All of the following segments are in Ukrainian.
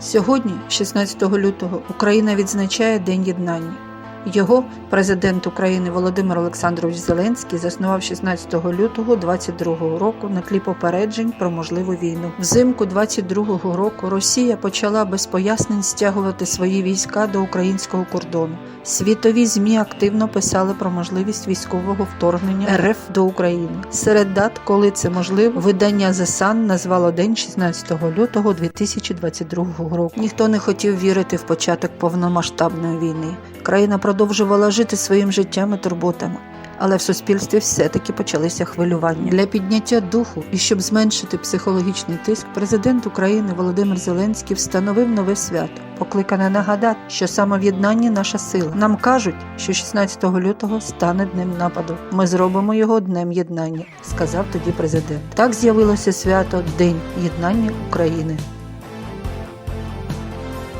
Сьогодні, 16 лютого, Україна відзначає День єднання. Його президент України Володимир Олександрович Зеленський заснував 16 лютого 22 року на тлі попереджень про можливу війну. Взимку 22 року Росія почала без пояснень стягувати свої війська до українського кордону. Світові змі активно писали про можливість військового вторгнення РФ до України. Серед дат, коли це можливо, видання The назвало день 16 лютого 2022 року. Ніхто не хотів вірити в початок повномасштабної війни. Країна продовжувала жити своїм життям і турботами. Але в суспільстві все-таки почалися хвилювання для підняття духу і щоб зменшити психологічний тиск, президент України Володимир Зеленський встановив нове свято, покликане нагадати, що єднанні наша сила. Нам кажуть, що 16 лютого стане днем нападу. Ми зробимо його днем єднання, сказав тоді президент. Так з'явилося свято День єднання України.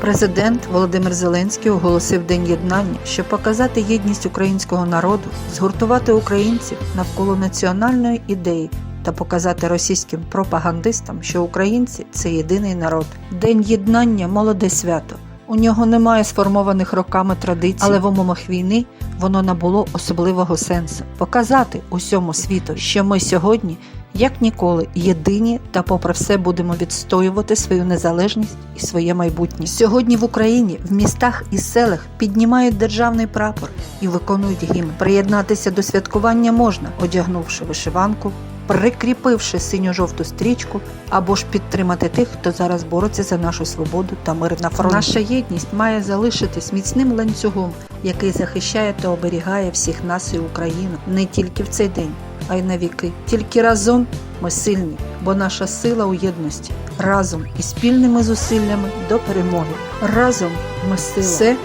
Президент Володимир Зеленський оголосив День єднання, щоб показати єдність українського народу, згуртувати українців навколо національної ідеї та показати російським пропагандистам, що українці це єдиний народ. День єднання молоде свято. У нього немає сформованих роками традицій, але в умовах війни воно набуло особливого сенсу показати усьому світу, що ми сьогодні, як ніколи, єдині та, попри все, будемо відстоювати свою незалежність і своє майбутнє. Сьогодні в Україні в містах і селах піднімають державний прапор і виконують гімн. Приєднатися до святкування можна, одягнувши вишиванку. Прикріпивши синьо-жовту стрічку або ж підтримати тих, хто зараз бореться за нашу свободу та мир на фронті. Наша єдність має залишитись міцним ланцюгом, який захищає та оберігає всіх нас і Україну не тільки в цей день, а й на віки. Тільки разом ми сильні, бо наша сила у єдності. Разом і спільними зусиллями до перемоги. Разом ми сила. Все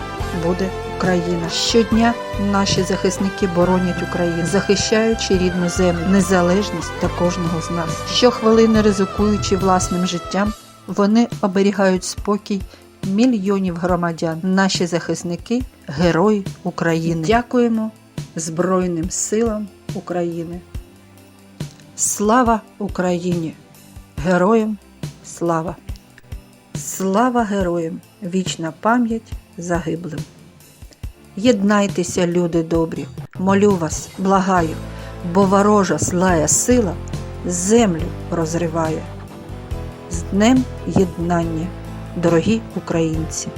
буде Україна. Щодня наші захисники боронять Україну, захищаючи рідну землю, незалежність та кожного з нас. Щохвилини ризикуючи власним життям, вони оберігають спокій мільйонів громадян. Наші захисники герої України. Дякуємо Збройним силам України. Слава Україні! Героям слава! Слава героям! Вічна пам'ять загиблим! Єднайтеся, люди добрі, молю вас, благаю, бо ворожа злая сила землю розриває. З Днем єднання, дорогі українці!